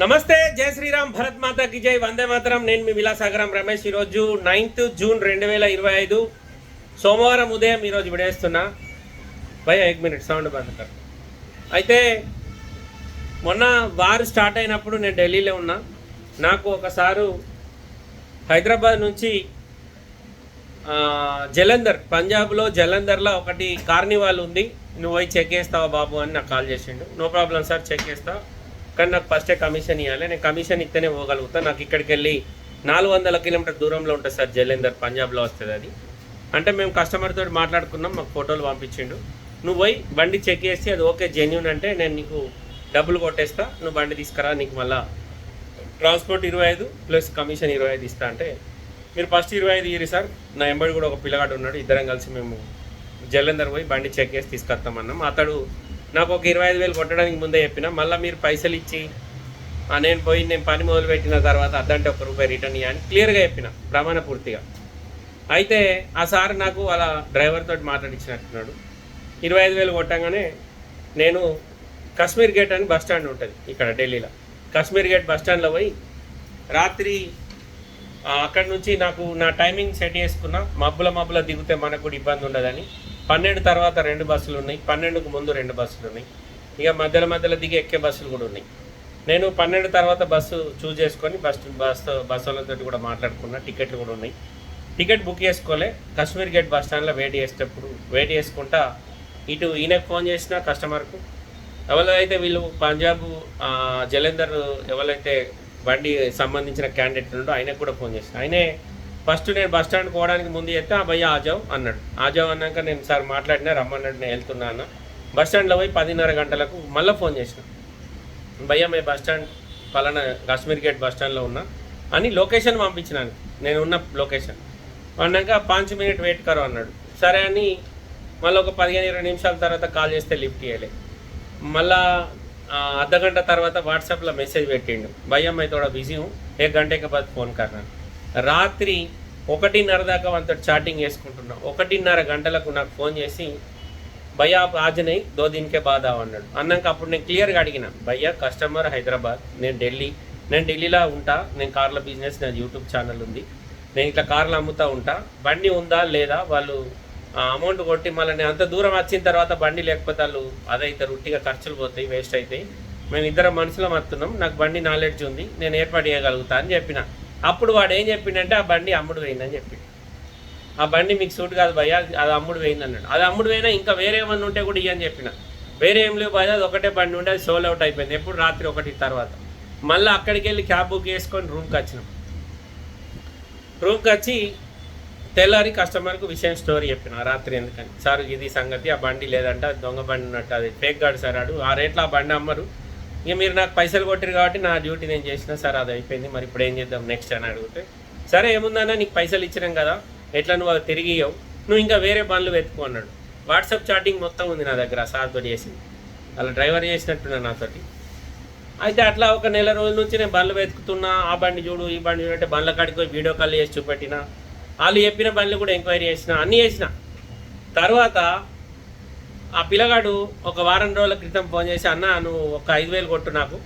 నమస్తే జై శ్రీరామ్ భరత్ మాత జై. వందే మాతరం. నేను మీ విలాసాగరం రమేష్. ఈరోజు నైన్త్ జూన్ రెండు వేల ఇరవై ఐదు సోమవారం ఉదయం ఈరోజు విడేస్తున్నా. భయ ఎయిట్ మినిట్ సౌండ్ బంద్ అయితే మొన్న వారు స్టార్ట్ అయినప్పుడు నేను ఢిల్లీలో ఉన్నా. నాకు ఒకసారి హైదరాబాద్ నుంచి జలంధర్ పంజాబ్లో జలంధర్లో ఒకటి కార్నివాల్ ఉంది. నువ్వు పోయి చెక్ చేస్తావా బాబు అని నాకు కాల్ చేసిండు. నో ప్రాబ్లం సార్ చెక్ చేస్తావు కానీ నాకు ఫస్టే కమిషన్ ఇవ్వాలి నేను కమిషన్ ఇస్తేనే పోగలుగుతాను నాకు ఇక్కడికి వెళ్ళి నాలుగు వందల కిలోమీటర్ దూరంలో ఉంటుంది సార్ జలేందర్ పంజాబ్లో వస్తుంది అది. అంటే మేము కస్టమర్తో మాట్లాడుకున్నాం మాకు ఫోటోలు పంపించిండు. నువ్వు పోయి బండి చెక్ చేసి అది ఓకే జెన్యున్ అంటే నేను నీకు డబ్బులు కొట్టేస్తా నువ్వు బండి తీసుకురా నీకు మళ్ళా ట్రాన్స్పోర్ట్ ఇరవై ఐదు ప్లస్ కమిషన్ ఇరవై ఐదు ఇస్తా అంటే మీరు ఫస్ట్ ఇరవై ఐదు ఇయ్యి సార్. నా ఎంబడి కూడా ఒక పిల్లగాడు ఉన్నాడు ఇద్దరం కలిసి మేము జలంధర్ పోయి బండి చెక్ చేసి తీసుకొస్తామన్నాం. అతడు నాకు ఒక ఇరవై ఐదు వేలు కొట్టడానికి ముందే చెప్పిన మళ్ళీ మీరు పైసలు ఇచ్చి నేను పోయి నేను పని మొదలు పెట్టిన తర్వాత అద్దంటే ఒక రూపాయి రిటర్న్ ఇవ్వని క్లియర్గా చెప్పిన ప్రమాణ పూర్తిగా. అయితే ఆ సార్ నాకు అలా డ్రైవర్తో మాట్లాడించినట్టున్నాడు ఇరవై ఐదు వేలు కొట్టంగానే నేను కశ్మీర్ గేట్ అని బస్ స్టాండ్ ఉంటుంది ఇక్కడ ఢిల్లీలో. కశ్మీర్ గేట్ బస్ స్టాండ్లో పోయి రాత్రి అక్కడ అక్కడి నుంచి నాకు నా టైమింగ్ సెట్ చేసుకున్న మబ్బుల మబ్బుల దిగితే మనకు కూడా ఇబ్బంది ఉండదని పన్నెండు తర్వాత రెండు బస్సులు ఉన్నాయి పన్నెండుకు ముందు రెండు బస్సులు ఉన్నాయి. ఇక మధ్యలో మధ్యలో దిగి ఎక్కే బస్సులు కూడా ఉన్నాయి. నేను పన్నెండు తర్వాత బస్సు చూజ్ చేసుకొని బస్ బస్ బస్ వాళ్ళతో కూడా మాట్లాడుకున్నా టికెట్లు కూడా ఉన్నాయి. టికెట్ బుక్ చేసుకోలే కశ్మీర్ గేట్ బస్ స్టాండ్లో వెయిట్ చేసేటప్పుడు వెయిట్ చేసుకుంటా ఇటు ఈయనకు ఫోన్ చేసిన కస్టమర్కు ఎవరైతే వీళ్ళు పంజాబ్ జలంధర్ ఎవరైతే బండి సంబంధించిన క్యాండిడేట్ ఉండో ఆయనకు కూడా ఫోన్ చేసిన. ఆయనే ఫస్ట్ నేను బస్ స్టాండ్ పోవడానికి ముందు చెప్తే ఆ భయ్య ఆజావ్ అన్నాడు. ఆజావ్ అన్నాక నేను సార్ మాట్లాడినా రమ్మన్నాడు నేను వెళ్తున్నాను బస్ స్టాండ్లో పోయి పదిన్నర గంటలకు మళ్ళీ ఫోన్ చేసిన. భయ్య మేము బస్ స్టాండ్ పలానా కాశ్మీర్ గేట్ బస్ స్టాండ్లో ఉన్నా అని లొకేషన్ పంపించినాను నేను ఉన్న లొకేషన్. అన్నాక పాంచ్ మినిట్ వెయిట్ కరు అన్నాడు. సరే అని మళ్ళీ ఒక పదిహేను ఇరవై నిమిషాల తర్వాత కాల్ చేస్తే లిఫ్ట్ ఇవ్వలే మళ్ళా అర్ధ గంట తర్వాత వాట్సాప్లో మెసేజ్ పెట్టిండు. భయ్యమ్మ తోడ బిజీ ఏ గంటకి బాద్ ఫోన్ కర్నాను రాత్రి ఒకటిన్నర దాకా వాళ్ళతో చాటింగ్ చేసుకుంటున్నాం. ఒకటిన్నర గంటలకు నాకు ఫోన్ చేసి భయ్యా ఆజనై దో దీనికే బాధ అన్నాడు. అన్నాక అప్పుడు నేను క్లియర్గా అడిగిన భయ్యా కస్టమర్ హైదరాబాద్ నేను ఢిల్లీ నేను ఢిల్లీలో ఉంటా నేను కార్ల బిజినెస్ నా యూట్యూబ్ ఛానల్ ఉంది నేను ఇట్లా కార్లు అమ్ముతా ఉంటా బండి ఉందా లేదా? వాళ్ళు అమౌంట్ కొట్టి మళ్ళీ నేను అంత దూరం వచ్చిన తర్వాత బండి లేకపోతే వాళ్ళు అదైతే రొట్టిగా ఖర్చులు పోతాయి వేస్ట్ అవుతాయి మేము ఇద్దరం మనుషులం వస్తున్నాం నాకు బండి నాలెడ్జ్ ఉంది నేను ఏర్పాటు చేయగలుగుతా అని చెప్పిన. అప్పుడు వాడు ఏం చెప్పిండంటే ఆ బండి అమ్ముడు పోయిందని చెప్పిండు. ఆ బండి మీకు సూట్ కాదు భయ్యా అది అమ్ముడు పోయింది అన్నాడు. అది అమ్ముడు పోయినా ఇంకా వేరే ఏమన్నా ఉంటే కూడా ఇయ్యని చెప్పిన. వేరే ఏం లేవు భయ్యా అది ఒకటే బండి ఉంటే అది సోల్ అవుట్ అయిపోయింది. ఎప్పుడు రాత్రి ఒకటి తర్వాత. మళ్ళీ అక్కడికి వెళ్ళి క్యాబ్ బుక్ చేసుకొని రూమ్కి వచ్చినాం. రూమ్కి వచ్చి తెల్లారి కస్టమర్కు విషయం స్టోరీ చెప్పిన రాత్రి ఎందుకని. సార్ ఇది సంగతి ఆ బండి లేదంట దొంగ బండి ఉన్నట్టు అది ఫేక్ గాడు సార్ ఆడు. ఆ రేట్లో ఆ బండి అమ్మరు. ఇక మీరు నాకు పైసలు కొట్టిరు కాబట్టి నా డ్యూటీ నేను చేసిన సార్ అది అయిపోయింది. మరి ఇప్పుడు ఏం చేద్దాం? నెక్స్ట్ అని అడిగితే సరే ఏముందన్నా నీకు పైసలు ఇచ్చినాం కదా ఎట్లా నువ్వు అది తిరిగి ఇవ్వవు నువ్వు ఇంకా వేరే పనులు వెతుకో అన్నాడు. వాట్సాప్ చాటింగ్ మొత్తం ఉంది నా దగ్గర సార్తో చేసింది. అలా డ్రైవర్ చేసినట్టున్నాను నాతోటి. అయితే అట్లా ఒక నెల రోజుల నుంచి నేను బండ్లు వెతుకుతున్నా ఆ బండి చూడు ఈ బండి చూడు అంటే బండ్ల కాడికి పోయి వీడియో కాల్ చేసి చూపెట్టిన. వాళ్ళు చెప్పిన బండ్లు కూడా ఎంక్వైరీ చేసిన అన్నీ చేసిన. తర్వాత ఆ పిల్లగాడు ఒక వారం రోజుల క్రితం ఫోన్ చేసి అన్న నువ్వు ఒక ఐదు వేలు కొట్టు నాకు.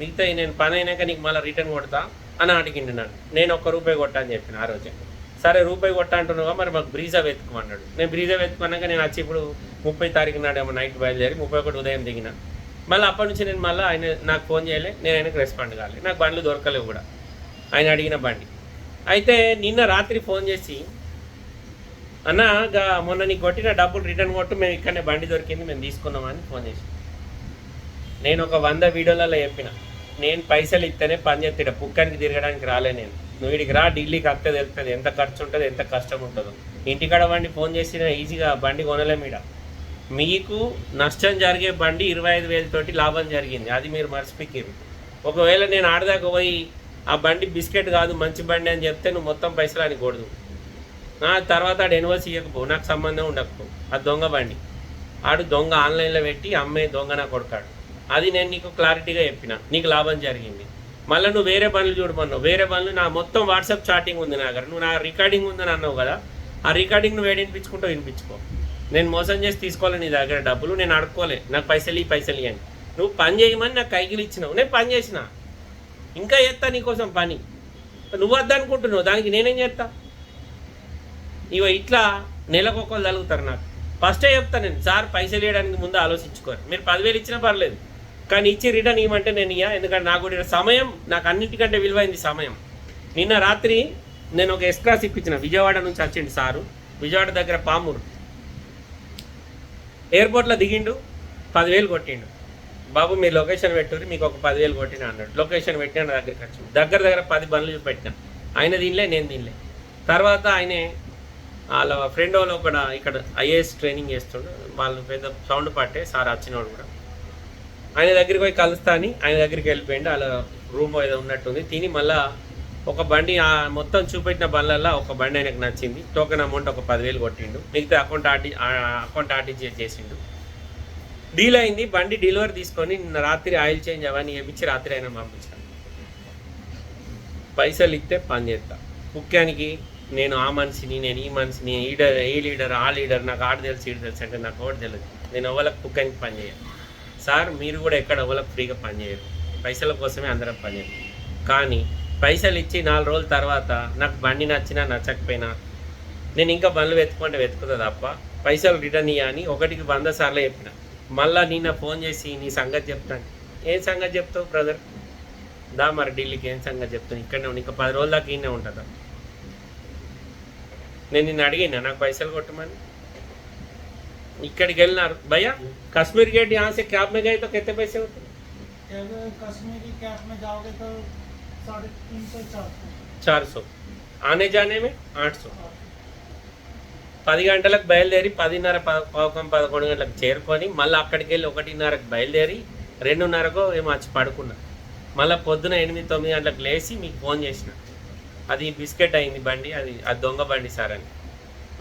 మిగతా నేను పని అయినాక నీకు మళ్ళీ రిటర్న్ కొడతా అని అడిగిండు నన్ను. నేను ఒక్క రూపాయి కొట్టా అని చెప్పిన ఆ రోజే. సరే రూపాయి కొట్టా అంటున్నావా మరి మాకు బ్రీజా వెతుకోమన్నాడు నేను బ్రీజా వెతుకున్నాక నేను వచ్చి ఇప్పుడు ముప్పై తారీఖు నాడు ఏమో నైట్ బయలుదేరి ముప్పై ఒకటి ఉదయం దిగిన. మళ్ళీ అప్పటి నుంచి నేను మళ్ళీ ఆయన నాకు ఫోన్ చేయలే నేను ఆయనకు రెస్పాండ్ కాలే. నాకు బండ్లు దొరకలేవు కూడా. ఆయన అడిగిన బండి. అయితే నిన్న రాత్రి ఫోన్ చేసి అన్న మొన్న నీకు కొట్టిన డబ్బులు రిటర్న్ కొట్టు మేము ఇక్కడనే బండి దొరికింది మేము తీసుకున్నామని ఫోన్ చేసి. నేను ఒక వంద వీడియోలలో చెప్పిన. నేను పైసలు ఇస్తేనే పని చేస్తాడు పుక్కనికి తిరగడానికి రాలే నేను. నువ్వు వీడికి రా ఢిల్లీకి అత్తే తెలుస్తుంది ఎంత ఖర్చు ఉంటుంది ఎంత కష్టం ఉంటుందో. ఇంటికాడ బండి ఫోన్ చేసిన ఈజీగా బండి కొనలేము ఈడ. మీకు నష్టం జరిగే బండి ఇరవై ఐదు వేలతోటి లాభం జరిగింది అది మీరు మర్చిపోయారు ఒకవేళ నేను ఆడదాకా పోయి ఆ బండి బిస్కెట్ కాదు మంచి బండి అని చెప్తే నువ్వు మొత్తం పైసలు అని తర్వాత ఆడు ఎన్వర్స్ ఇవ్వకపో నాకు సంబంధం ఉండకపో. ఆ దొంగ బండి. ఆడు దొంగ ఆన్లైన్లో పెట్టి అమ్మే దొంగ నా కొడతాడు అది నేను నీకు క్లారిటీగా చెప్పిన. నీకు లాభం జరిగింది. మళ్ళీ నువ్వు వేరే పనులు చూడమన్నావు. వేరే పనులు నా మొత్తం వాట్సాప్ చాటింగ్ ఉంది నా దగ్గర నువ్వు నా రికార్డింగ్ ఉందని అన్నావు కదా. ఆ రికార్డింగ్ నువ్వు వేడి వినిపించుకుంటావు వినిపించుకో. నేను మోసం చేసి తీసుకోవాలి నీ దగ్గర డబ్బులు నేను అడుక్కోలే. నాకు పైసలు ఈ పైసలు ఇవ్వండి నువ్వు పని చేయమని నాకు కైకిలు ఇచ్చినావు. నేను పని చేసిన. ఇంకా చేస్తా నీకోసం పని. నువ్వు వద్దనుకుంటున్నావు. దానికి నేనేం చేస్తా? ఇవ ఇట్లా నెలకొకరు తలుగుతారు నాకు. ఫస్టే చెప్తాను నేను సార్ పైసలు ఇవ్వడానికి ముందు ఆలోచించుకోరు. మీరు పదివేలు ఇచ్చినా పర్లేదు. కానీ ఇచ్చి రిటర్న్ ఇవ్వమంటే నేను ఇయ్యా. ఎందుకంటే నాకు కూడా సమయం నాకు అన్నిటికంటే విలువైంది సమయం. నిన్న రాత్రి నేను ఒక ఎక్స్ట్రాస్ ఇప్పించిన విజయవాడ నుంచి వచ్చిండు సారు. విజయవాడ దగ్గర పామూరు. ఎయిర్పోర్ట్లో దిగిండు పదివేలు కొట్టిండు. బాబు మీ లొకేషన్ పెట్టుకుని మీకు ఒక పదివేలు కొట్టిన అన్నాడు. లొకేషన్ పెట్టిన దగ్గరికి వచ్చి దగ్గర దగ్గర పది బండ్లు పెట్టాను. ఆయన దీనిలే నేను దీనిలే తర్వాత ఆయనే వాళ్ళ ఫ్రెండ్ వాళ్ళు ఒక ఇక్కడ ఐఏఎస్ ట్రైనింగ్ చేస్తుండు. వాళ్ళు పెద్ద సౌండ్ పట్టే సార్ వచ్చినోడు కూడా. ఆయన దగ్గరికి పోయి కలుస్తా అని ఆయన దగ్గరికి వెళ్ళిపోయిండు. వాళ్ళ రూమ్ ఏదో ఉన్నట్టుంది. తిని మళ్ళా ఒక బండి ఆ మొత్తం చూపెట్టిన బండ్లల్లో ఒక బండి ఆయనకు నచ్చింది. టోకెన్ అమౌంట్ ఒక పదివేలు కొట్టిండు. మిగతా అకౌంట్ ఆర్టీ అకౌంట్ ఆర్టీజీఎస్ చేసిండు. డీల్ అయింది. బండి డెలివరీ తీసుకొని నిన్న రాత్రి ఆయిల్ చేంజ్ అవన్నీ చేపించి రాత్రి ఆయన పంపించాను పైసలు ఇస్తే పని చేస్తా. ముఖ్యానికి నేను ఆ మనిషిని నేను ఈ మనిషిని ఈడర్ ఈ లీడర్ ఆ లీడర్ నాకు ఆడ తెలుసు ఈడ తెలుసు అంటే నాకు ఒకటి తెలియదు నేను ఎవరికి కుక్కానికి పని చేయను. సార్ మీరు కూడా ఎక్కడ ఎవరికి ఫ్రీగా పని చేయరు. పైసల కోసమే అందరం పని చేయరు కానీ పైసలు ఇచ్చి నాలుగు రోజుల తర్వాత నాకు బండి నచ్చినా నచ్చకపోయినా నేను ఇంకా బండ్లు వెతుకుంటే వెతుకుతా తప్ప పైసలు రిటర్న్ ఇయ్య అని ఒకటికి వంద సార్లు చెప్పిన. మళ్ళా నిన్న ఫోన్ చేసి నీ సంగతి చెప్తాను ఏం సంగతి చెప్తావు బ్రదర్? దా మరి ఢిల్లీకి ఏం సంగతి చెప్తాను ఇక్కడనే ఉండి. ఇంకా పది రోజుల దాకా ఈయనే ఉంటుందా నేను నిన్ను అడిగినా నాకు పైసలు కొట్టమని ఇక్కడికి వెళ్ళినారు భయ్యా कश्मीर गेट यहाँ से कैब में गए तो कितने पैसे होते अगर कश्मीरी कैब में जाओगे तो साढ़े तीन सौ चार सौ चार सौ आने जाने में आठ सौ పది గంటలకు బయలుదేరి పదిన్నర ప- పావుకం పదకొండు గంటలకు చేరుకొని మళ్ళీ అక్కడికి వెళ్ళి ఒకటిన్నరకు బయలుదేరి రెండున్నరకు ఏమో వచ్చి పడుకున్నా మళ్ళీ పొద్దున ఎనిమిది తొమ్మిది గంటలకు లేచి మీకు ఫోన్ చేసిన అది బిస్కెట్ అయింది బండి అది అది దొంగ బండి సార్ అని.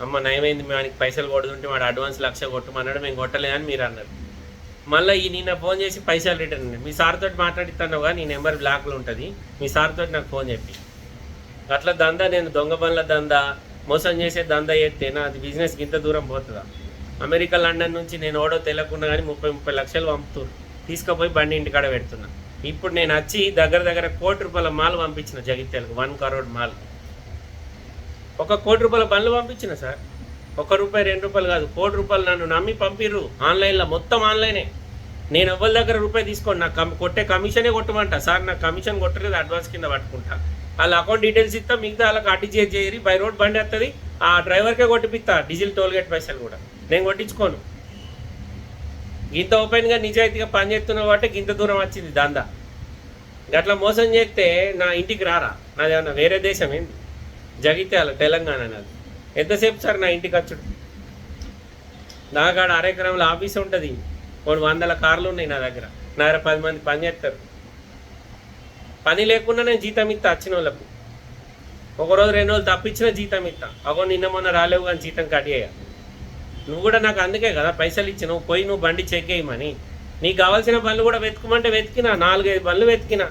అమ్మ నయమైంది మనకి పైసలు కొడుతుంటే వాడు అడ్వాన్స్ లక్ష కొట్టమన్నాడు మేము కొట్టలేదని మీరు అన్నారు. మళ్ళీ ఈ నిన్న ఫోన్ చేసి పైసలు రిటర్న్ అండి మీ సార్ తోటి మాట్లాడిస్తాను కానీ నీ నెంబర్ బ్లాక్లో ఉంటుంది. మీ సార్ తోటి నాకు ఫోన్ చెప్పి. అట్లా దందా నేను దొంగ బండ్ల దందా మోసం చేసే దందా ఎత్తే నా అది బిజినెస్ ఇంత దూరం పోతుందా? అమెరికా లండన్ నుంచి నేను ఓడో తెలియకుండా కానీ ముప్పై ముప్పై లక్షలు పంపుతూ తీసుకుపోయి బండి ఇంటికాడ పెడుతున్నా. ఇప్పుడు నేను వచ్చి దగ్గర దగ్గర కోటి రూపాయల మాల్ పంపించిన జగిత్యాలకు వన్ కరోడ్ మాల్. ఒక కోటి రూపాయల బండ్లు పంపించిన సార్. ఒక రూపాయి రెండు రూపాయలు కాదు కోటి రూపాయలు నన్ను నమ్మి పంపిర్రు ఆన్లైన్లో మొత్తం ఆన్లైనే. నేను ఎవరి దగ్గర రూపాయి తీసుకోండి నాకు కమ్- కొట్టే కమిషనే కొట్టమంట. సార్ నాకు కమిషన్ కొట్టలేదు అడ్వాన్స్ కింద పట్టుకుంటా. వాళ్ళ అకౌంట్ డీటెయిల్స్ ఇస్తా మిగతా వాళ్ళకి ఆర్టీజీఎస్ చేయరి బై రోడ్ బండి వస్తుంది ఆ డ్రైవర్కే కొట్టిపిస్తా డీజిల్ టోల్గేట్ పైసలు కూడా. నేను కొట్టించుకోను. ఇంత ఓపెన్గా నిజాయితీగా పనిచేస్తున్నావు కాబట్టి ఇంత దూరం వచ్చింది దందా. గట్లా మోసం చేస్తే నా ఇంటికి రారా? నాది ఏమన్నా వేరే దేశం ఏంది? జగిత్యాల తెలంగాణ నాది. ఎంతసేపు సార్ నా ఇంటికి వచ్చుడు? నాకాడ అరెకరంలో ఆఫీస్ ఉంటుంది. కొన్ని వందల కార్లు ఉన్నాయి నా దగ్గర. నా దగ్గర పది మంది పని చేస్తారు. పని లేకుండా నేను జీతం ఇస్తా వచ్చిన వాళ్ళకు. ఒక రోజు రెండు రోజులు తప్పించిన జీతం ఇస్తా. అగో నిన్న మొన్న రాలేవు కానీ జీతం కట్ చేయాలి నువ్వు కూడా నాకు అందుకే కదా పైసలు ఇచ్చినావు పోయి నువ్వు బండి చెక్ చేయమని. నీకు కావాల్సిన బండ్లు కూడా వెతుకుమంటే వెతికినా నాలుగైదు బండ్లు వెతికినా.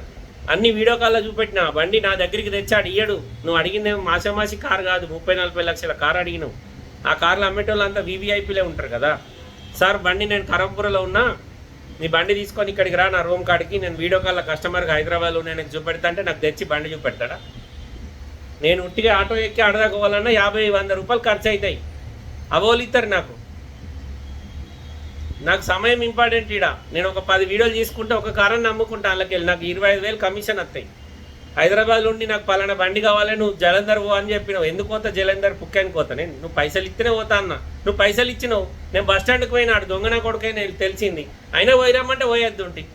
అన్ని వీడియో కాల్లో చూపెట్టినా బండి నా దగ్గరికి తెచ్చాడు ఇయ్యడు. నువ్వు అడిగిందేమో మాసమాసి కార్ కాదు ముప్పై నలభై లక్షల కార్ అడిగినావు. ఆ కార్లు అమ్మేటోళ్ళు అంతా వీవీఐపీలే ఉంటారు కదా. సార్ బండి నేను కరంపూర్లో ఉన్నా నీ బండి తీసుకొని ఇక్కడికి రా నా రూమ్ కాడికి. నేను వీడియో కాల్లో కస్టమర్కి హైదరాబాద్లో నేను చూపెడతా అంటే నాకు తెచ్చి బండి చూపెడతాడా? నేను ఉట్టిగా ఆటో ఎక్కి అడదాకోవాలన్నా యాభై వంద రూపాయలు ఖర్చు అవుతాయి అవోలు ఇస్తారు నాకు. నాకు సమయం ఇంపార్టెంట్ ఈడ. నేను ఒక పది వీడియోలు తీసుకుంటే ఒక కారం నమ్ముకుంటా వాళ్ళకి వెళ్ళి నాకు ఇరవై ఐదు వేలు కమిషన్ వస్తాయి. హైదరాబాద్ నుండి నాకు పలానా బండి కావాలి నువ్వు జలంధర్ పో అని చెప్పినావు. ఎందుకు పోతా జలంధర్? పుక్కానికి పోతా. నేను నువ్వు పైసలు ఇస్తేనే పోతా అన్న. నువ్వు పైసలు ఇచ్చినావు. నేను బస్ స్టాండ్కి పోయినా ఆడు దొంగన కొడుకైనా తెలిసింది. అయినా పోయిరామంటే పోయేద్దుంటి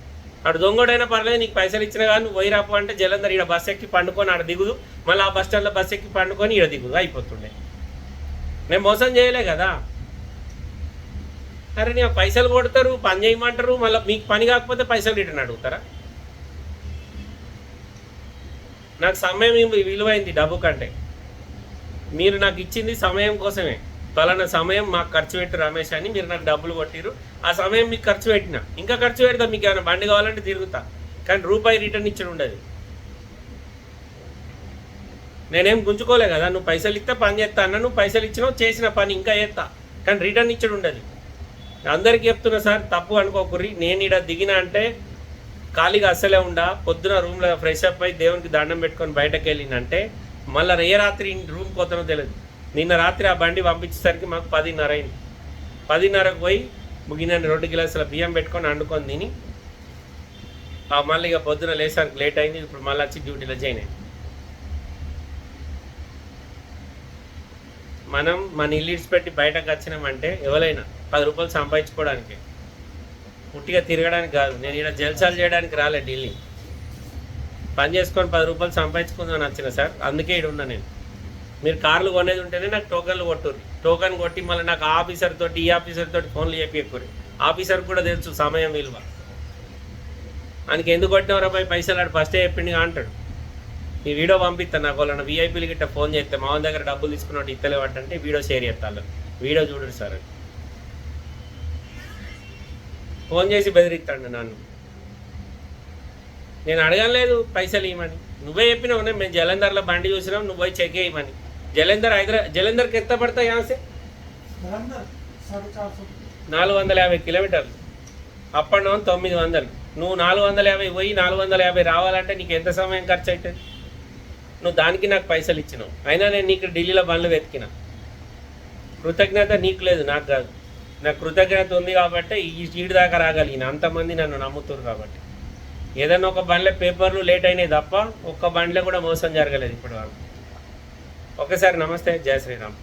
ఆడు దొంగడైనా పర్లేదు నీకు పైసలు ఇచ్చినా కానీ నువ్వు పోయిరాపు అంటే జలంధర్ ఈడ బస్ ఎక్కి పండుకొని ఆడ దిగుదు. మళ్ళీ ఆ బస్ స్టాండ్లో బస్ ఎక్కి పండుకొని ఈడ దిగుదు. అయిపోతుండే. నేను మోసం చేయలే కదా. అరే నేను పైసలు కొడతారు పని చేయమంటారు మళ్ళీ మీకు పని కాకపోతే పైసలు రిటర్న్ అడుగుతారా? నాకు సమయం విలువైంది డబ్బు కంటే. మీరు నాకు ఇచ్చింది సమయం కోసమే. పలానా సమయం మాకు ఖర్చు పెట్టు రమేష్ అని మీరు నాకు డబ్బులు కొట్టిరు ఆ సమయం మీకు ఖర్చు పెట్టిన. ఇంకా ఖర్చు పెడతా మీకు ఏమైనా బండి కావాలంటే తిరుగుతా. కానీ రూపాయి రిటర్న్ ఇచ్చిన ఉండదు. నేనేం గుంజుకోలే కదా నువ్వు పైసలు ఇస్తే పని చేస్తా అన్న నువ్వు పైసలు ఇచ్చినావు చేసిన పని ఇంకా చేస్తా కానీ రిటర్న్ ఇచ్చడు ఉండదు. అందరికి చెప్తున్నా సార్ తప్పు అనుకోకుర్రి నేను ఇక్కడ దిగిన అంటే ఖాళీగా అస్సలే ఉండా. పొద్దున రూమ్లో ఫ్రెష్ అప్ అయి దేవునికి దండం పెట్టుకొని బయటకు వెళ్ళినంటే మళ్ళీ ఏ రాత్రి రూమ్కి పోతానో తెలియదు నిన్న రాత్రి ఆ బండి పంపించేసరికి మాకు పదిన్నర అయింది. పదిన్నరకు పోయి ముగిన రెండు గిలాసుల బియ్యం పెట్టుకొని వండుకొని తిని మళ్ళీ ఇక పొద్దున లేసానికి లేట్ అయింది. ఇప్పుడు మళ్ళీ వచ్చి డ్యూటీలో జాయిన్ అయింది మనం మన ఇల్లు పెట్టి బయటకు వచ్చినామంటే ఎవరైనా పది రూపాయలు సంపాదించుకోవడానికి పుట్టిగా తిరగడానికి కాదు. నేను ఇక్కడ జల్సాలు చేయడానికి రాలే ఢిల్లీ. పని చేసుకొని పది రూపాయలు సంపాదించుకుందామని వచ్చిన సార్. అందుకే ఇక్కడ ఉన్నా నేను. మీరు కార్లు కొనేది ఉంటేనే నాకు టోకన్లు కొట్టుర్రి. టోకన్ కొట్టి మళ్ళీ నాకు ఆ ఆఫీసర్ తోటి ఈ ఆఫీసర్ తోటి ఫోన్లు చెప్పి ఆఫీసర్ కూడా తెలుసు సమయం విలువ. ఆయనకి ఎందుకు కొట్టినవరా పోయి పైసలు ఆడు? ఫస్టే చెప్పిండు అంటాడు. ఈ వీడియో పంపిస్తాను నాకు వాళ్ళని వీఐపీలు గిట్ట ఫోన్ చేస్తే మా దగ్గర డబ్బులు తీసుకున్నట్టు ఇస్తలేవట అంటే వీడియో షేర్ చేస్తాను వీడియో చూడండి సార్. ఫోన్ చేసి బెదిరిస్తాను నన్ను. నేను అడగలేదు పైసలు ఇవ్వమని. నువ్వే చెప్పినావు మేము జలంధర్లో బండి చూసినాం నువ్వు పోయి చెక్ చేయమని. జలంధర్ హైదరాబాద్ జలంధర్కి ఎంత పడతాయి ఆన్సే నాలుగు వందల యాభై కిలోమీటర్లు. అప్ అండ్ డౌన్ తొమ్మిది వందలు. నువ్వు నాలుగు వందల యాభై పోయి నాలుగు వందల యాభై రావాలంటే నీకు ఎంత సమయం ఖర్చు అవుతుంది నువ్వు దానికి నాకు పైసలు ఇచ్చినావు. అయినా నేను నీకు ఢిల్లీలో బండ్లు వెతికిన. కృతజ్ఞత నీకు లేదు నాకు కాదు. నాకు కృతజ్ఞత ఉంది కాబట్టి ఈ సీడ్ దాకా రాగలిగిన. అంతమంది నన్ను నమ్ముతున్నారు కాబట్టి. ఏదైనా ఒక బండ్లే పేపర్లు లేట్ అయినాయి తప్ప ఒక్క బండ్లో కూడా మోసం జరగలేదు ఇప్పటి వరకు ఒకసారి నమస్తే జయ శ్రీరామ్.